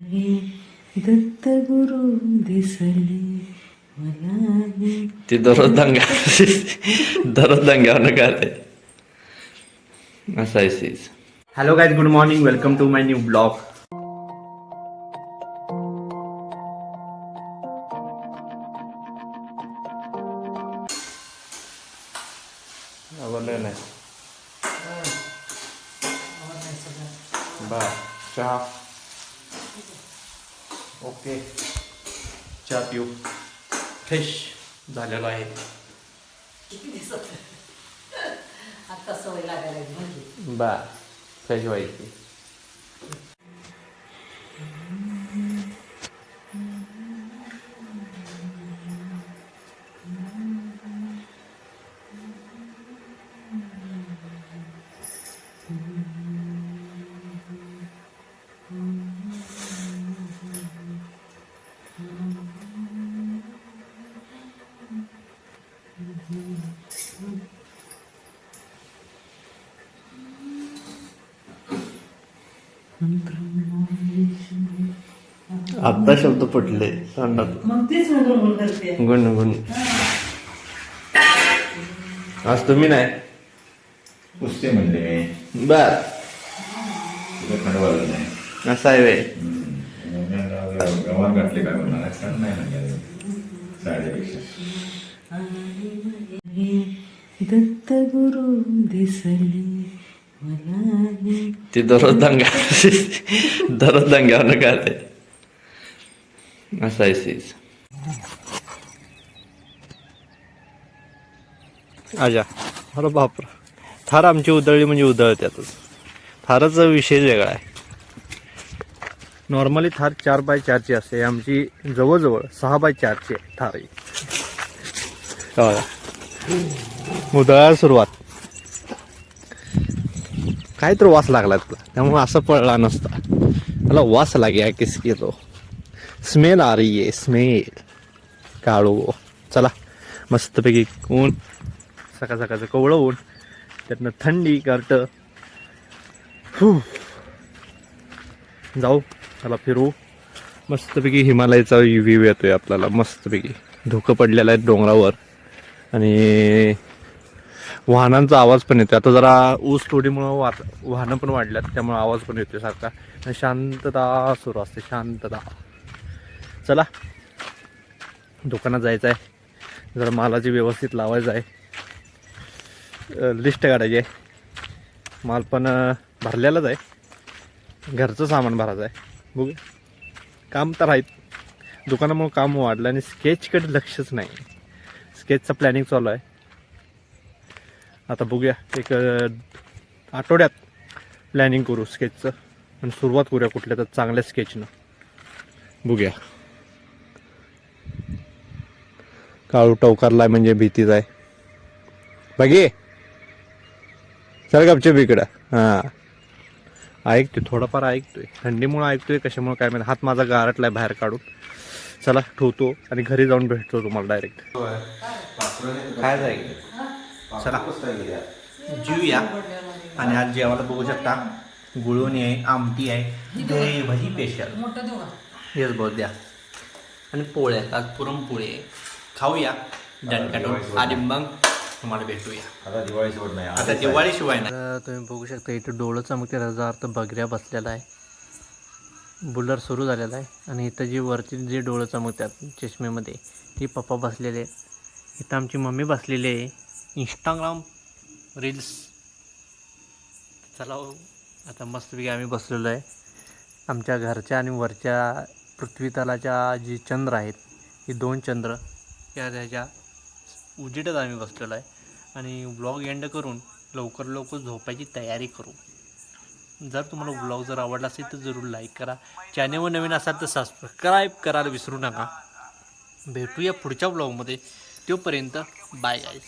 दत्त गुरु दिसले मला. ती दररोज दंगा दररोज दंग्यावर काय असं आहे seize hello guys good morning welcome to my new blog आवडलं नाही बर चहा. ओके. चहा पिऊ. फ्रेश झालेलो आहे. किती दिसत आता सवय लागायला लागली म्हणजे. बर फ्रेश व्हायची. आत्ता शब्द पटले तोंडात मग तेच म्हणून करते. गुण गुण. आज तुम्ही नाही? पुसते म्हणले मी. बर. नाही. असं आहे वे गव्हाण घातले काय म्हणणार? नाही म्हणजे साडीपेक्षा. दत्त गुरु दिसले मला हे. ती दररोज दंगा दररोज दंग्यावर काय असं आहे सीज आजा. अरे बापरा. थार आमची उधळली म्हणजे उधळत्यातच थारचा विषय वेगळा आहे. नॉर्मली थार चार बाय चारची असते. आमची जवळजवळ सहा बाय चारची आहे थार ही. बघा. सुरुवात. काय तर वास लागला तुला त्यामुळे असं पळला नसता. मला वास लागे किसकी तो हो. स्मेल आ रही आहे स्मेल. काळू हो. चला मस्तपैकी ऊन सकाळ सकाळचं कवळं ऊन त्यातनं थंडी गारट जाऊ चला फिरू. मस्तपैकी हिमालयाचा व्ह्यू येतोय आपल्याला. मस्तपैकी. धुकं पडलेलं आहे डोंगरावर. आणि वाहनांचा आवाज पण येतो आता जरा ऊस तोडीमुळं वा वाहनं पण वाढल्यात त्यामुळे आवाज पण येतो सारखा. आणि शांतता सुरू असते शांतता. चला. दुकानात जायचं आहे जरा मालाची व्यवस्थित लावायचं आहे. लिस्ट काढायची आहे. माल पण भरलेलाच आहे. घरचं सामान भरायचं आहे. बघू. काम तर आहेत. दुकानामुळं काम वाढलं आणि स्केचकडे लक्षच नाही. स्केचचं प्लॅनिंग चालू आहे. आता बघूया एक आठवड्यात प्लॅनिंग करू स्केचचं आणि सुरुवात करूया कुठल्या तर चांगल्या स्केचनं बघूया. काळू टवकारला म्हणजे भीतीच आहे. बघे चल गपचे इकडं. हां. ऐकतोय थोडंफार ऐकतोय. थंडीमुळं ऐकतोय कशामुळं काय माहिती. हात माझा गारटलाय बाहेर काढून. चला ठेवतो आणि घरी जाऊन भेटतो तुम्हाला डायरेक्ट काय जाईल चला. जीवया आणि आज जेवायला बघू शकता. गुळवणी आहे आमटी आहे. दही भजी स्पेशल का येस बहुत द्या. आणि पोळ्या आज पुरणपोळी आहे. खाऊया. दणकाटून आणि मग तुम्हाला भेटूया. आता दिवाळी सोड नाही आता दिवाळी शिवाय ना तुम्ही बघू शकता इथं डोळं चमकते. त्याचा अर्थ बगऱ्या बसलेला आहे. बुलर सुरू झालेला आहे. आणि इथं जी वरती जे डोळं चमकतात चष्मेमध्ये ती पप्पा बसलेले आहेत. इथं आमची मम्मी बसलेली आहे. इंस्टाग्राम रील्स चला हो, आता मस्तपैकी आम्ही बसलेलो आहे. आमच्या घरच्या आणि वरच्या पृथ्वीतलाच्या जी चंद्र आहेत ही दोन चंद्र या त्याच्या उजेडच आम्ही बसलेलो आहे. आणि ब्लॉग एंड करून लवकर लवकर झोपायची तयारी करू. जर तुम्हाला ब्लॉग जर आवडला असेल तर जरूर लाईक करा. चॅनेलवर नवीन असाल तर सबस्क्राईब करायला विसरू नका. भेटूया पुढच्या ब्लॉगमध्ये तोपर्यंत बाय गाईज